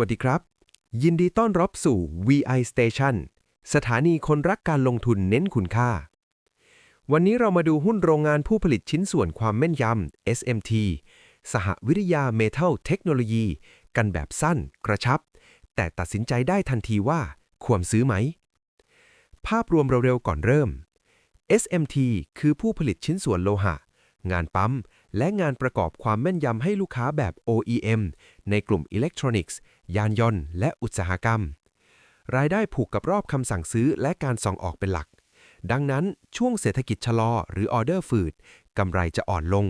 วัสดีครับ ยินดีต้อนรับสู่ VI Station สถานีคนรักการลงทุนเน้นคุณค่า วันนี้เรามาดูหุ้นโรงงานผู้ผลิตชิ้นส่วนความแม่นยำ SMT สหวิทยาเมทัลเทคโนโลยี กันแบบสั้น กระชับ แต่ตัดสินใจได้ทันทีว่าควรซื้อไหม ภาพรวมเร็วๆก่อนเริ่ม SMT คือผู้ผลิตชิ้นส่วนโลหะ งานปั๊ม และงานประกอบความแม่นยำให้ลูกค้าแบบ OEM ในกลุ่มอิเล็กทรอนิกส์ ยานยนต์ และอุตสาหกรรม รายได้ผูกกับรอบคำสั่งซื้อและการส่งออกเป็นหลัก ดังนั้นช่วงเศรษฐกิจชะลอหรือออเดอร์ฝืดกำไรจะอ่อนลง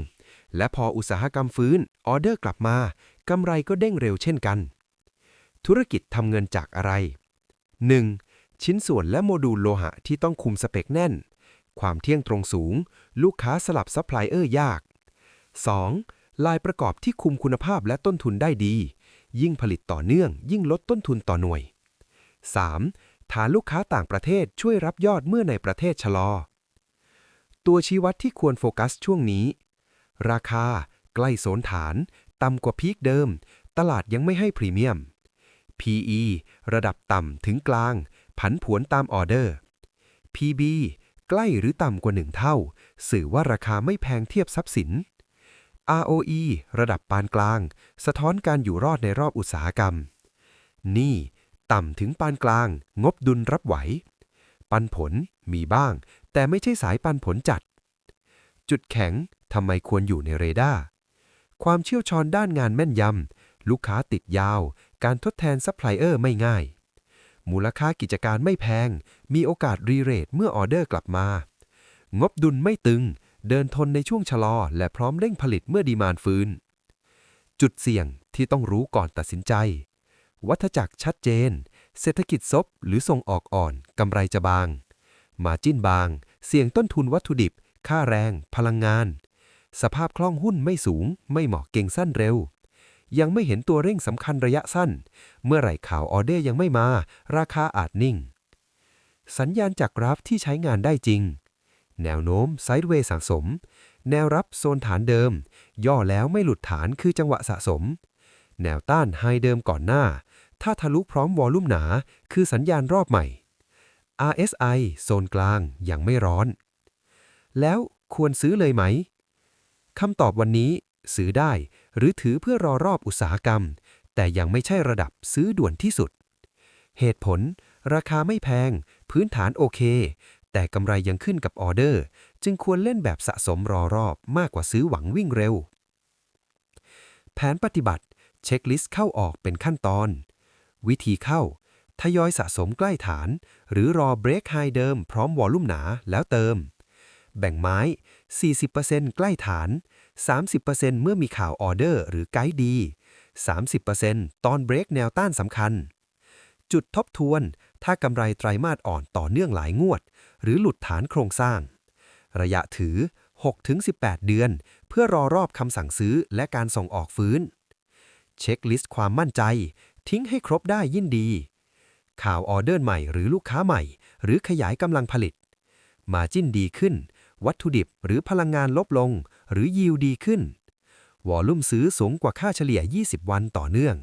และพออุตสาหกรรมฟื้นออเดอร์กลับมากำไรก็เด้งเร็วเช่นกัน ธุรกิจทำเงินจากอะไร 1. ชิ้นส่วนและโมดูลโลหะที่ต้องคุมสเปคแน่น ความเที่ยงตรงสูง ลูกค้าสลับซัพพลายเออร์ยาก 2. ลายประกอบที่คุมคุณภาพและต้นทุนได้ดี ยิ่งผลิตต่อเนื่อง ยิ่งลดต้นทุนต่อหน่วย 3. ฐานลูกค้าต่างประเทศช่วยรับยอดเมื่อในประเทศชะลอ ตัวชี้วัดที่ควรโฟกัสช่วงนี้ ราคา ใกล้โซนฐาน ต่ำกว่าพีคเดิม ตลาดยังไม่ให้พรีเมียม PE ระดับต่ำถึงกลาง ผันผวนตามออเดอร์ PB ใกล้หรือต่ำกว่าหนึ่งเท่า สื่อว่าราคาไม่แพงเทียบทรัพย์สิน ROE ระดับปานกลาง สะท้อนการอยู่รอดในรอบอุตสาหกรรม นี่ ต่ำถึงปานกลาง งบดุลรับไหว ปันผลมีบ้าง แต่ไม่ใช่สายปันผลจัด จุดแข็งทำไมควรอยู่ในเรดาร์ ความเชี่ยวชาญด้านงานแม่นยำ ลูกค้าติดยาว การทดแทนซัพพลายเออร์ไม่ง่าย มูลค่ากิจการไม่แพง มีโอกาสรีเรทเมื่อออเดอร์กลับมา งบดุลไม่ตึง เดินทนในช่วงชะลอ และพร้อมเร่งผลิตเมื่อดีมานฟื้น จุดเสี่ยงที่ต้องรู้ก่อนตัดสินใจ วัฏจักรชัดเจน เศรษฐกิจซบหรือส่งออกอ่อนกำไรจะบาง มาจิ้นบาง เสี่ยงต้นทุนวัตถุดิบ ค่าแรง พลังงาน สภาพคล่องหุ้นไม่สูง ไม่เหมาะเก่งสั้นเร็ว ยังไม่เห็นตัวเร่งสำคัญระยะสั้น เมื่อไหร่ข่าวออเดอร์ยังไม่มา ราคาอาจนิ่ง สัญญาณจากกราฟที่ใช้งานได้จริง แนวโน้มไซด์เวย์สะสม แนวรับโซนฐานเดิม ย่อแล้วไม่หลุดฐานคือจังหวะสะสม แนวต้านไฮเดิมก่อนหน้า ถ้าทะลุพร้อมวอลลุ่มหนา คือสัญญาณรอบใหม่ RSI โซนกลางยังไม่ร้อน แล้วควรซื้อเลยไหมคำตอบวันนี้ซื้อได้หรือถือเพื่อรอรอบอุตสาหกรรม แต่ยังไม่ใช่ระดับซื้อด่วนที่สุด เหตุผล ราคาไม่แพง พื้นฐานโอเค แต่กำไรยังขึ้นกับออเดอร์ จึงควรเล่นแบบสะสมรอรอบมากกว่าซื้อหวังวิ่งเร็ว แผนปฏิบัติ เช็คลิสต์เข้าออกเป็นขั้นตอน วิธีเข้า ทยอยสะสมใกล้ฐาน หรือรอเบรกไฮเดิมพร้อมวอลลุ่มหนาแล้วเติม แบ่งไม้ 40%ใกล้ฐาน 30%เมื่อมีข่าวออเดอร์หรือไกด์ดี 30%ตอนเบรกแนวต้านสำคัญ จุดทบทวน ถ้ากำไรไตรมาสอ่อนต่อเนื่องหลายงวด หรือหลุดฐานโครงสร้าง ระยะถือ 6-18 เดือน เพื่อรอรอบคำสั่งซื้อและการส่งออกฟื้น เช็คลิสต์ความมั่นใจ ทิ้งให้ครบได้ยิ่งดี ข่าวออเดอร์ใหม่หรือลูกค้าใหม่ หรือขยายกำลังผลิต มาจิ้นดีขึ้น วัตถุดิบหรือพลังงานลบลง หรือยิวดีขึ้นวอลุ่มซื้อสูงกว่าค่าเฉลี่ย 20 วันต่อเนื่อง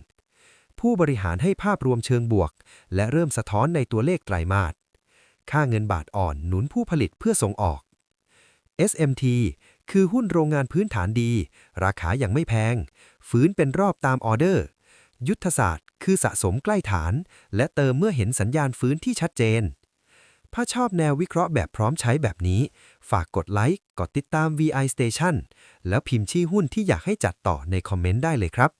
ผู้บริหารให้ภาพรวมเชิงบวก และเริ่มสะท้อนในตัวเลขไตรมาส ค่าเงินบาทอ่อนหนุนผู้ผลิตเพื่อส่งออก SMT คือหุ้นโรงงานพื้นฐานดี ราคาอย่างไม่แพง ฟื้นเป็นรอบตามออเดอร์ ยุทธศาสตร์คือสะสมใกล้ฐาน และเติมเมื่อเห็นสัญญาณฟื้นที่ชัดเจน ถ้าชอบแนววิเคราะห์แบบพร้อมใช้แบบนี้ ฝากกดไลค์ กดติดตาม VI Station แล้วพิมพ์ชื่อหุ้นที่อยากให้จัดต่อในคอมเมนต์ได้เลยครับ